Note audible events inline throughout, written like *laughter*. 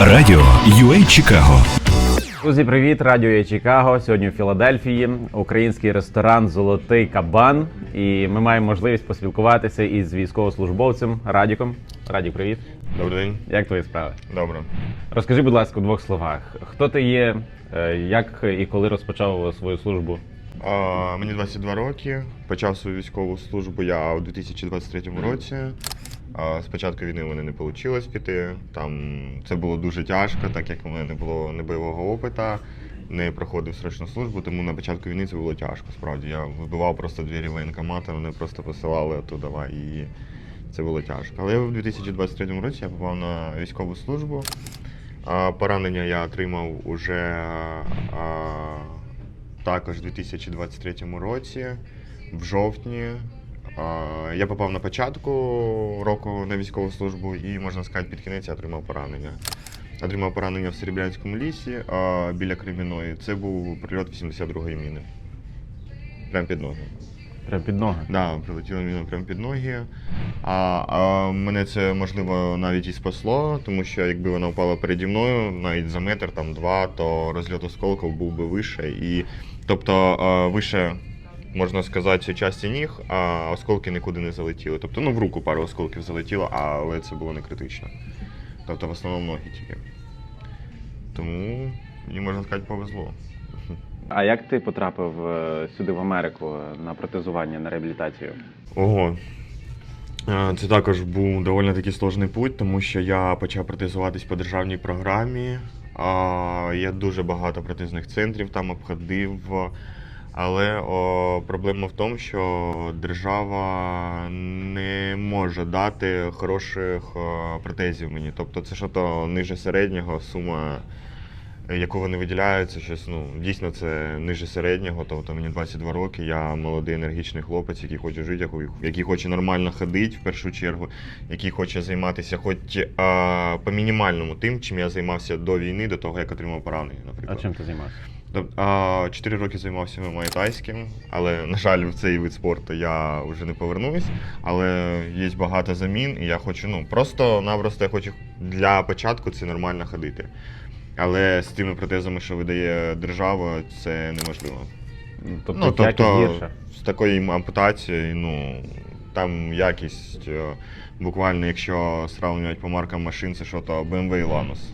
Радіо UA Чикаго Друзі, привіт! Радіо є Чикаго. Сьогодні в Філадельфії. Український ресторан Золотий кабан. І ми маємо можливість поспілкуватися із військовослужбовцем Радіком. Радік, привіт. Добрий день. Як твої справи? Добре. Розкажи, будь ласка, у двох словах, хто ти є, е, як і коли розпочав свою службу? А, мені 22 роки. Почав свою військову службу я у 2023 році. А, з початку війни у мене не вийшло піти. Там це було дуже тяжко, так як у мене не було не бойового опита, не проходив срочну службу, тому на початку війни це було тяжко. Справді я вибивав просто двері воєнкомату, вони просто посилали оттуда і це було тяжко. Але в 2023 році я попав на військову службу. Поранення я отримав уже також у 2023 році, в жовтні. А, Я попав на початку року на військову службу і, можна сказати, під кінець я отримав поранення. Отримав поранення в Серебрянському лісі біля Креміної. Це був прильот 82-ї міни. Прямо під ноги. Прям під ноги. Да, прилетіло міна прямо під ноги. А, а мене це можливо навіть і спасло, тому що якби вона впала переді мною, навіть за метр там два, то розльот осколків був би вище. І, тобто вище, можна сказати, часті ніг, а осколки нікуди не залетіли. Тобто, ну в руку пару осколків залетіло, але це було не критично. Тобто в основному ноги тільки. Тому мені можна сказати, повезло. А як ти потрапив е, сюди в Америку на протезування, на реабілітацію? Ого. Е, Це також був доволі таки сложний путь, тому що я почав протезуватись по державній програмі. Я дуже багато протезних центрів там обходив. Але о, проблема в тому, що держава не може дати хороших о, протезів мені. Тобто це щось ниже середнього сума, яку вони виділяють, це щось ну, дійсно це ниже середнього. Тобто мені 22 роки, я молодий енергічний хлопець, який хоче жити, який- хоче нормально ходити в першу чергу, який хоче займатися хоч а, по мінімальному тим, чим я займався до війни, до того, як отримав поранення, Наприклад, А чим ти займався? Тоб- а, Чотири роки займався тайським, але, на жаль, в цей вид спорту я вже не повернусь. Але є багато замін, і я хочу, ну, просто-напросто я хочу для початку це нормально ходити. Але з тими протезами, що видає держава, це неможливо. Тобто, ну, тобто гірша. з такою ампутацією, ну, там якість е, буквально, якщо сравнювати по маркам машин, це що то BMW і Lanus.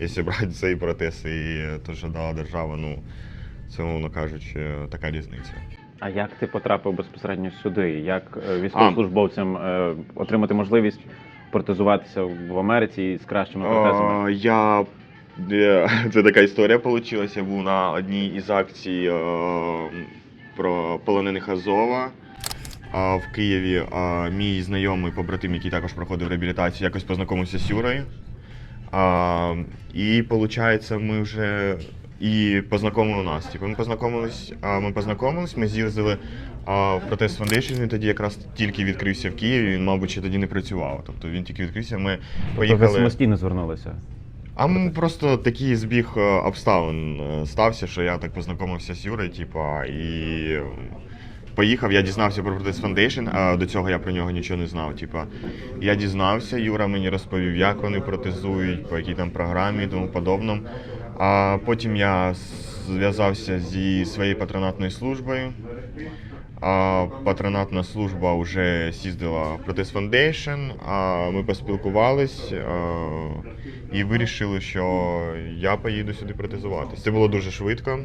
Якщо брати цей протез і те, що дала держава, ну, це, мовно кажучи, така різниця. А як ти потрапив безпосередньо сюди? Як е, військовослужбовцям е, отримати можливість протезуватися в Америці з кращими протезами? Е, Я *laughs* це така історія вийшла. Я був на одній із акцій е, про полонених Азова. А в Києві а, мій знайомий побратим, який також проходив реабілітацію, якось познайомився з Юрою. А, і виходить, ми вже і познайомили нас. Типу, ми познайомились, а, ми познайомились, ми з'їздили а, в Протест Foundation, він тоді якраз тільки відкрився в Києві, він, мабуть, ще тоді не працював. Тобто він тільки відкрився. Ми Тобто ви самостійно звернулися? А м, просто такий збіг е, обставин е, стався, що я так познайомився з Юрою, типа, і поїхав. Я дізнався про Protest Foundation, а до цього я про нього нічого не знав. Типа, я дізнався, Юра мені розповів, як вони протезують, по якій там програмі і тому подобному. А потім я зв'язався зі своєю патронатною службою. А патронатна служба вже з'їздила в Protest Foundation, а ми поспілкувались а, і вирішили, що я поїду сюди протезуватись. Це було дуже швидко.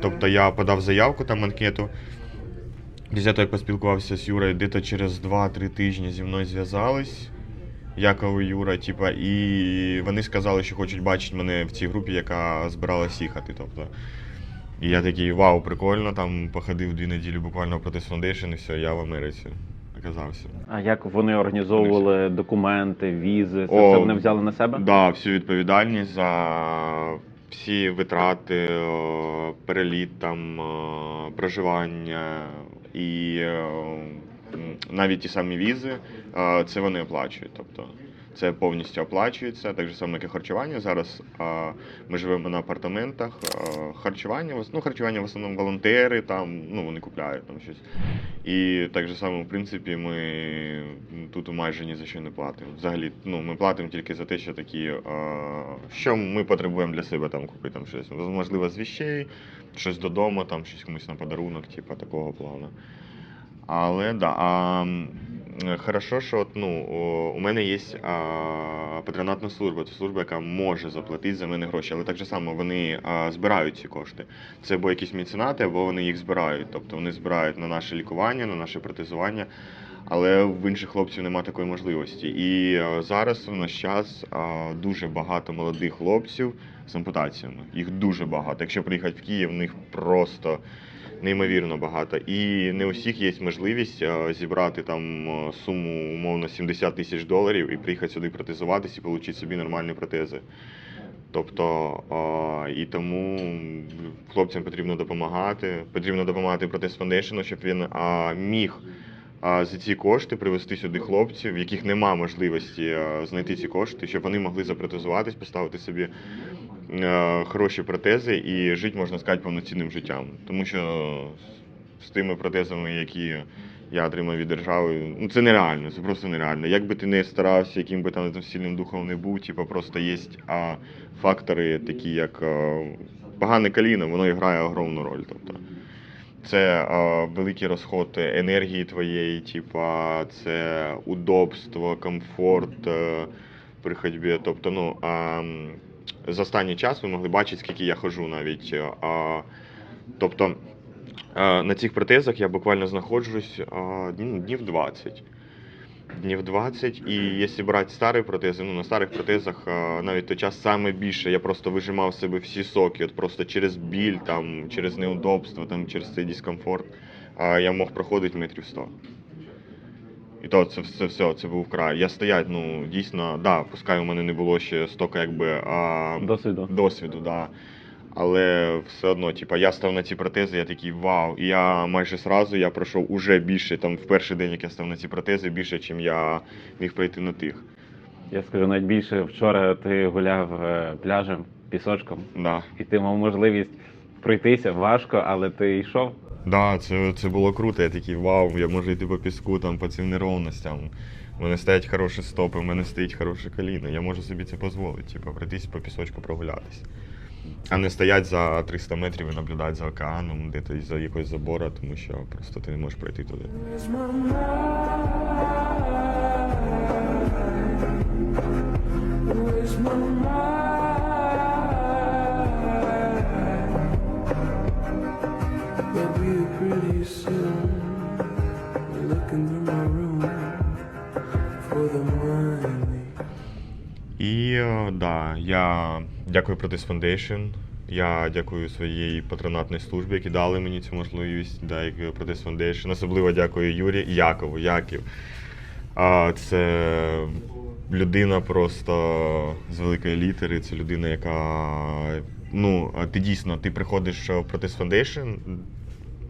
Тобто я подав заявку там анкету. Після того, як поспілкувався з Юрою, десь через 2-3 тижні зі мною зв'язались. Яков і Юра, типа, і вони сказали, що хочуть бачити мене в цій групі, яка збиралась їхати. Тобто, і я такий, вау, прикольно, там походив дві неділі буквально в Protest Foundation, і все, я в Америці оказався. А як вони організовували документи, візи? Це О, все вони взяли на себе? Да, всю відповідальність за всі витрати, о, переліт, там, о, проживання і о, навіть ті самі візи, о, це вони оплачують. Тобто це повністю оплачується, так же само, як і харчування. Зараз а, ми живемо на апартаментах. а, Харчування, ну, харчування в основному волонтери, там, ну, вони купляють там щось. І так же само, в принципі, ми тут майже ні за що не платимо. Взагалі, ну, ми платимо тільки за те, що такі, а, що ми потребуємо для себе там купити там щось. Можливо, з віщей, щось додому, там щось комусь на подарунок, типу такого плану. Але да, хорошо, що от, ну, у мене є а, патронатна служба. Це служба, яка може заплатити за мене гроші, але так же само вони а, збирають ці кошти. Це або якісь меценати, або вони їх збирають. Тобто вони збирають на наше лікування, на наше протезування. Але в інших хлопців немає такої можливості. І е, зараз в наш час а, дуже багато молодих хлопців з ампутаціями. Їх дуже багато. Якщо приїхати в Київ, в них просто неймовірно багато. І не у всіх є можливість е, зібрати там е, суму умовно 70 тисяч доларів і приїхати сюди протезуватись і отримати собі нормальні протези. Тобто е, і тому хлопцям потрібно допомагати. Потрібно допомагати Протез Foundation, щоб він міг за ці кошти привезти сюди хлопців, в яких нема можливості знайти ці кошти, щоб вони могли запротезуватись, поставити собі хороші протези і жити, можна сказати, повноцінним життям. Тому що з тими протезами, які я отримав від держави, ну це нереально, це просто нереально. Як би ти не старався, яким би там сильним духом не був, типу, просто є а, фактори, такі як а, погане коліно, воно грає огромну роль. Тобто. Це а, великий розход енергії твоєї, типа, це удобство, комфорт е, при ходьбі. Тобто, ну, а, за останній час ви могли бачити, скільки я ходжу навіть. е, тобто, а, на цих протезах я буквально знаходжусь а, ну, днів 20. Днів 20, і якщо брати старі протези, ну на старих протезах навіть той час саме більше я просто вижимав себе всі соки, от просто через біль, там, через неудобство, там, через цей дискомфорт, я мог проходити метрів 100. І то це все, все, це був край. Я стоять, ну дійсно, да, пускай у мене не було ще стільки якби а, Досвіду. досвіду, да. Але все одно, типа, я став на ці протези, я такий вау. І я майже зразу я пройшов уже більше, там в перший день, як я став на ці протези, більше, ніж я міг пройти на тих. Я скажу навіть більше, вчора ти гуляв е, пляжем, пісочком, Да. і ти мав можливість пройтися важко, але ти йшов. Да, це, це було круто. Я такий вау, я можу йти по піску, там, по цим неровностям. У мене стоять хороші стопи, у мене стоїть хороше коліно. Я можу собі це дозволити, типу, пройтись по пісочку прогулятись. А не стоять за 300 метрів і наблюдати за океаном, де-то за якогось забора, тому що просто ти не можеш пройти туди. І е, да, я дякую Протез Foundation. Я дякую своїй патронатній службі, які дали мені цю можливість. Да, як Протез Foundation. Особливо дякую Юрі Якову, Яків. А, це людина просто з великої літери. Це людина, яка. Ну, ти дійсно ти приходиш в Протез Foundation.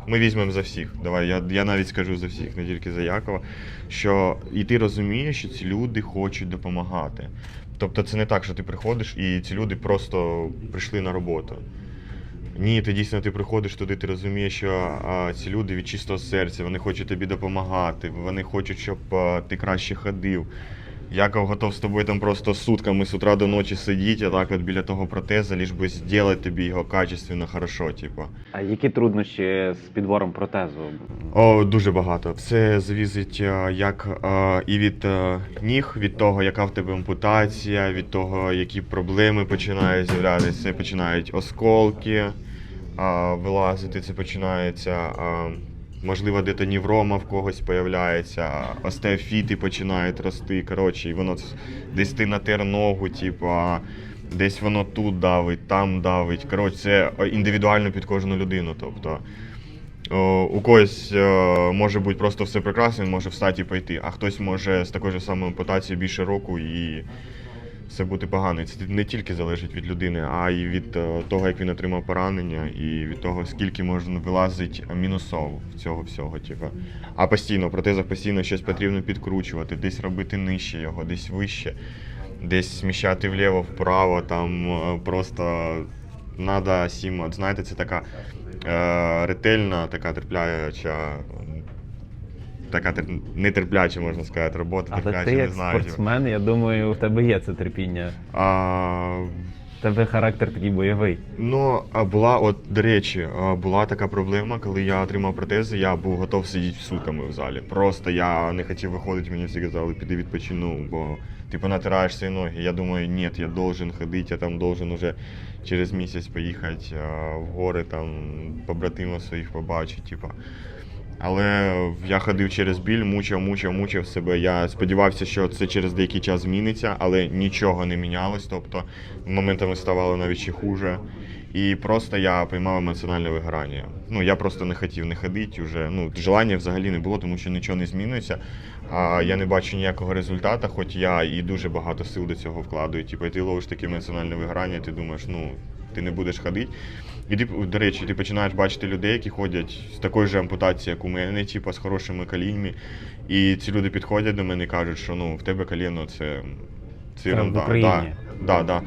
Ми візьмемо за всіх. Давай, я, я навіть скажу за всіх, не тільки за Якова. Що і ти розумієш, що ці люди хочуть допомагати. Тобто це не так, що ти приходиш і ці люди просто прийшли на роботу. Ні, ти дійсно ти приходиш туди, ти розумієш, що а, ці люди від чистого серця, вони хочуть тобі допомагати, вони хочуть, щоб а, ти краще ходив. Яков готов з тобою там просто сутками з утра до ночі сидіти, отак от біля того протеза, ліж би зробити тобі його качественно, хорошо, типу. А які труднощі з підбором протезу? О, дуже багато. Все завісить е, як е, і від е, ніг, від того, яка в тебе ампутація, від того, які проблеми починають з'являтися. Це починають осколки е, вилазити, це починається. е, Можливо, де-то неврома в когось появляється, остеофіти починають рости. Коротше, і воно десь ти натер ногу, типу, а десь воно тут давить, там давить. Коротше, це індивідуально під кожну людину. Тобто, у когось е, може бути просто все прекрасно, він може встати і пойти, а хтось може з такою ж самою ампутацією більше року і все буде погано. Це не тільки залежить від людини, а й від е, того, як він отримав поранення, і від того, скільки можна вилазить мінусов в цього всього. Типу. А постійно в протезах постійно щось потрібно підкручувати, десь робити нижче його, десь вище, десь сміщати вліво, вправо. Там е, просто треба сім. Знаєте, це така е, ретельна, така терпляюча. Така тер... нетерпляча, можна сказати, робота, Але терпляча, ти не знаю. типу. спортсмен, я думаю, у тебе є це терпіння. А, У тебе характер такий бойовий. ну, а була, от, до речі, була така проблема, коли я отримав протези, я був готов сидіти сутками в залі. Просто я не хотів виходити, мені всі казали, піди відпочину, бо ти понатираєш свої ноги. Я думаю, ні, я должен ходити, я там должен уже через місяць поїхати в гори, там, побратимів своїх побачити, типа. Але я ходив через біль, мучив, мучив, мучив себе. Я сподівався, що це через деякий час зміниться, але нічого не мінялось. Тобто моментами ставало навіть ще хуже. І просто я приймав емоціональне вигорання. Ну я просто не хотів не ходити вже. Ну желання взагалі не було, тому що нічого не змінюється. А я не бачу ніякого результату, хоч я і дуже багато сил до цього вкладаю. Типу, ти ловиш таке емоціональне вигорання, ти думаєш, ну ти не будеш ходити. І ти, до речі, ти починаєш бачити людей, які ходять з такою ж ампутацією, як у мене, типу, з хорошими коліньми. І ці люди підходять до мене і кажуть, що ну, в тебе коліно це, це ерунда. Да, да, да.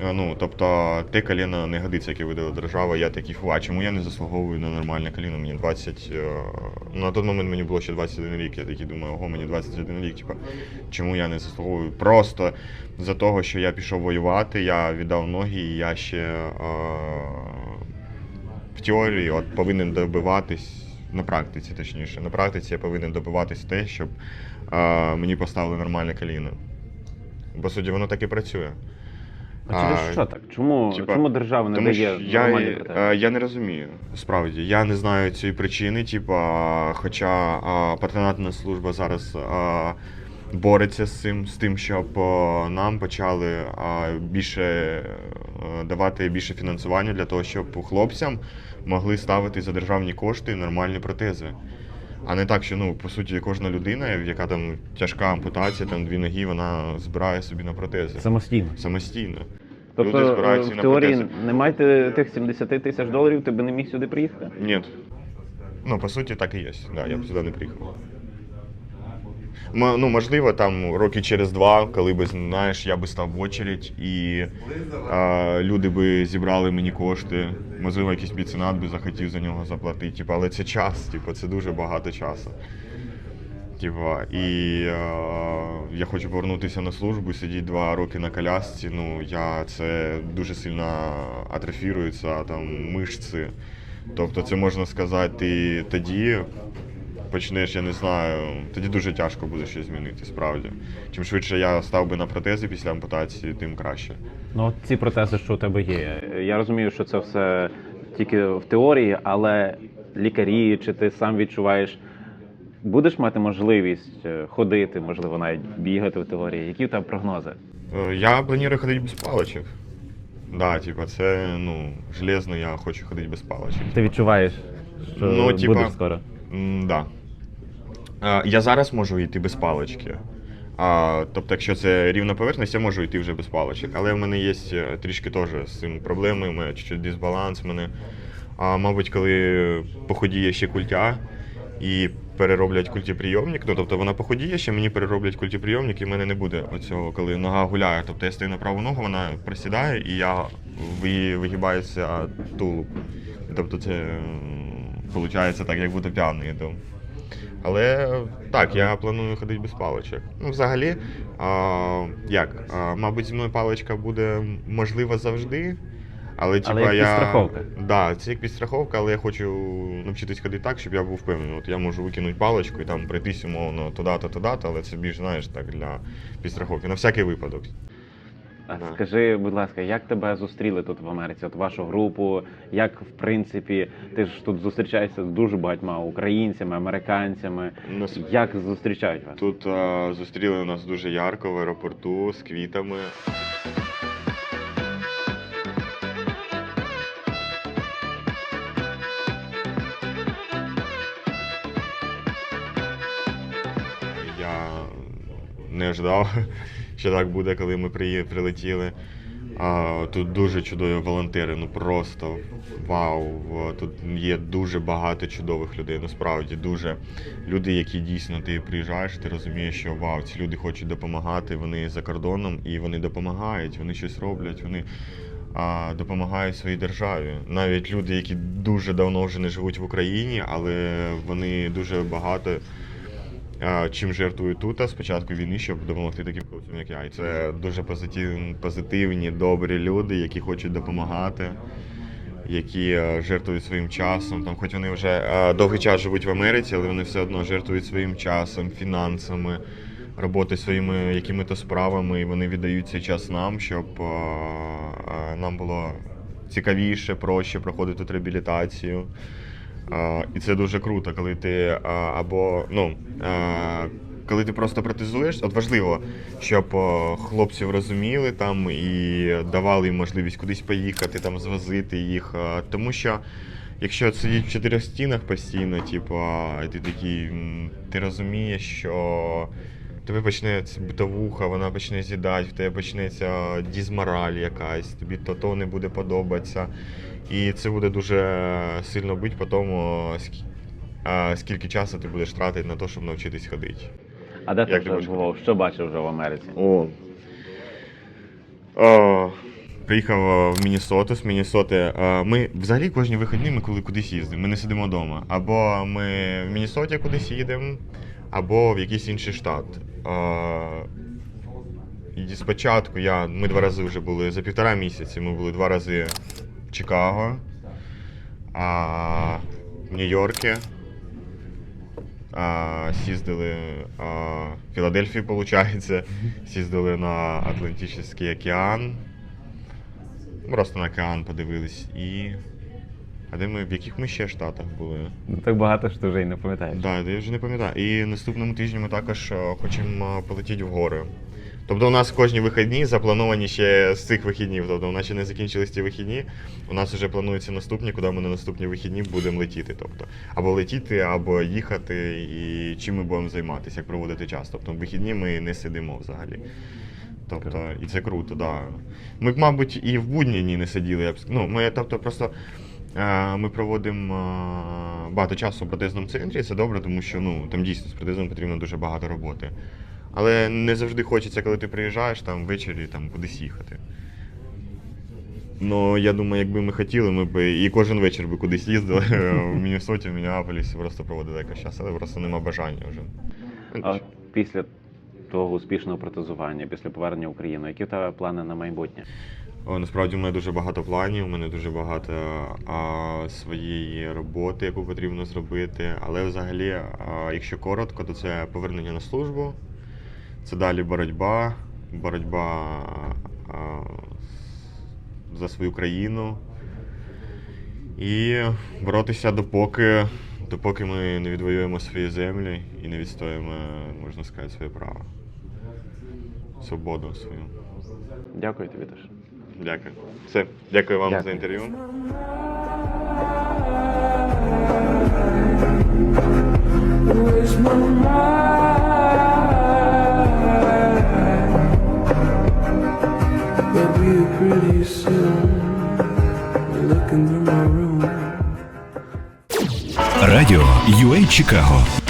Е, Ну, тобто, те коліно не годиться, яке видала держава. Я такий, фу, чому я не заслуговую на нормальне коліно? Мені 20. е, Ну, на той момент мені було ще 21 рік. Я такий думаю, ого, мені 21 рік. Типа, чому я не заслуговую? Просто за того, що я пішов воювати, я віддав ноги, і я ще е, в теорії от, повинен добиватись. На практиці, точніше, на практиці я повинен добиватись те, щоб е, мені поставили нормальне коліно. По суті, воно так і працює. А через що так? Чому, типа, чому держава не Тому дає я, нормальні протези? е, я не розумію. Справді, я не знаю цієї причини. Типа, хоча а, патронатна служба зараз а, бореться з цим, з тим, щоб нам почали більше е, давати більше фінансування для того, щоб хлопцям могли ставити за державні кошти нормальні протези. А не так, що ну по суті кожна людина, яка там тяжка ампутація, там дві ноги, вона збирає собі на протези Самостійно. самостійно. Тобто, Люди е, збираються в на теорії протези. не маєте тих 70 тисяч доларів, ти би не міг сюди приїхати? Ні. Ну, по суті, так і є. Да, я б сюди не приїхав. М- Ну, можливо, там роки через два, коли би знаєш, я би став в очередь і а, люди би зібрали мені кошти. Можливо, якийсь меценат би захотів за нього заплатити. Типу, але це час, типу, це дуже багато часу. Типа, і е, я хочу повернутися на службу, сидіти два роки на колясці. Ну, я це дуже сильно атрофірується, там мишці. Тобто, це можна сказати, ти тоді почнеш, я не знаю, тоді дуже тяжко буде щось змінити, справді. Чим швидше я став би на протези після ампутації, тим краще. Ну, от ці протези, що у тебе є. Я розумію, що це все тільки в теорії, але лікарі, чи ти сам відчуваєш, будеш мати можливість е, ходити, можливо, навіть бігати в теорії. Які в тебе прогнози? Е, Я планую ходити без паличок. Да, типа, це ну, железно, я хочу ходити без паличок. Ти відчуваєш, що Ну, типа- скоро? М, Да. Я зараз можу йти без палички. А, тобто, якщо це рівна поверхність, я можу йти вже без паличок. Але в мене є е, трішки теж з цим проблеми, у мене чуть-чуть дисбаланс. в Мене, а, мабуть, коли похудіє ще культя і перероблять культіприйомник, ну тобто вона похудіє, ще мені перероблять культіприйомник, і в мене не буде оцього, коли нога гуляє. Тобто я стою на праву ногу, вона присідає, і я ви- вигибається тулуб. Тобто це виходить так, як будто п'яний. Але так, я планую ходити без паличок. Ну, взагалі, а, як? А, мабуть, зі мною паличка буде можлива завжди. Але, типа, як я... підстраховка. Да, це як підстраховка, але я хочу навчитись ходити так, щоб я був впевнений. От я можу викинути паличку і там пройтись, умовно, туди-то, туди-то, але це більш, знаєш, так, для підстраховки. На всякий випадок. А Да. скажи, будь ласка, як тебе зустріли тут в Америці? От вашу групу, як в принципі, ти ж тут зустрічаєшся з дуже багатьма українцями, американцями. Нас- Як зустрічають вас? Тут а, зустріли нас дуже ярко в аеропорту з квітами. Я не ждав, що так буде, коли ми прилетіли. А, тут дуже чудові волонтери, ну просто вау. Тут є дуже багато чудових людей. Насправді дуже люди, які дійсно ти приїжджаєш, ти розумієш, що вау, ці люди хочуть допомагати. Вони за кордоном і вони допомагають, вони щось роблять, вони а, допомагають своїй державі. Навіть люди, які дуже давно вже не живуть в Україні, але вони дуже багато чим жертвують тут з війни, щоб допомогти таким хлопцям, як я. І це дуже позитив, позитивні, добрі люди, які хочуть допомагати, які е, жертвують своїм часом. Там, хоч вони вже е, довгий час живуть в Америці, але вони все одно жертвують своїм часом, фінансами, роботою своїми якими-то справами, і вони віддають цей час нам, щоб е, нам було цікавіше, проще проходити тут реабілітацію. І це дуже круто, коли ти або ну. Коли ти просто протезуєш, от важливо, щоб хлопців розуміли там і давали їм можливість кудись поїхати, там звозити їх. Тому що якщо сидіти в чотирьох стінах постійно, типу, ти такий, ти розумієш, що тебе почнеться битовуха, вона почне з'їдати, в тебе почнеться дізмораль якась, тобі то, то не буде подобатися. І це буде дуже сильно бити по тому, скільки часу ти будеш тратити на те, щоб навчитись ходити. А де ти вже бував? Що бачив вже в Америці? О. О. Приїхав в Міннесоту з Міннесоти. Е, Ми взагалі кожні вихідні ми коли кудись їздимо. Ми не сидимо вдома. Або ми в Міннесоті кудись їдемо, або в якийсь інший штат. Е, І спочатку я, ми два рази вже були за півтора місяці. Ми були два рази Чикаго, а, в Нью-Йорку. А, Сіздили а, в Філадельфії, виходить. Сіздили на Атлантичний океан. Просто на океан подивились. І. А де ми, в яких ми ще штатах були? Ну, Так багато що ти вже й не пам'ятаєш. Так, я вже не пам'ятаю. І наступному тижні ми також хочемо полетіти в гори. Тобто у нас кожні вихідні заплановані ще з цих вихіднів. Тобто у нас ще не закінчились ті вихідні. У нас вже плануються наступні, куди ми на наступні вихідні будемо летіти. Тобто, або летіти, або їхати, і чим ми будемо займатися, як проводити час. Тобто в вихідні ми не сидимо взагалі. Тобто, і це круто. Да. Ми б, мабуть, і в будні дні не сиділи. Я б, ну, ми, тобто, просто е, ми проводимо е, багато часу в протезному центрі, це добре, тому що ну, там дійсно з протезом потрібно дуже багато роботи. Але не завжди хочеться, коли ти приїжджаєш там ввечері там, кудись їхати. Ну, я думаю, якби ми хотіли, ми б і кожен вечір би кудись їздили *laughs* в Міннесоті, в Мінneаполісі, просто проводили якось час, але просто нема бажання вже. А після того успішного протезування, після повернення в Україну, які в тебе плани на майбутнє? О, насправді у мене дуже багато планів, у мене дуже багато а, своєї роботи, яку потрібно зробити. Але взагалі, а, якщо коротко, то це повернення на службу, це далі боротьба, боротьба за свою країну. І боротися допоки, допоки ми не відвоюємо свої землі і не відстоїмо, можна сказати, своє право. Свободу свою. Дякую тобі теж. Дякую. Все, дякую вам Дякую. за інтерв'ю. Waste my mind. Чикаго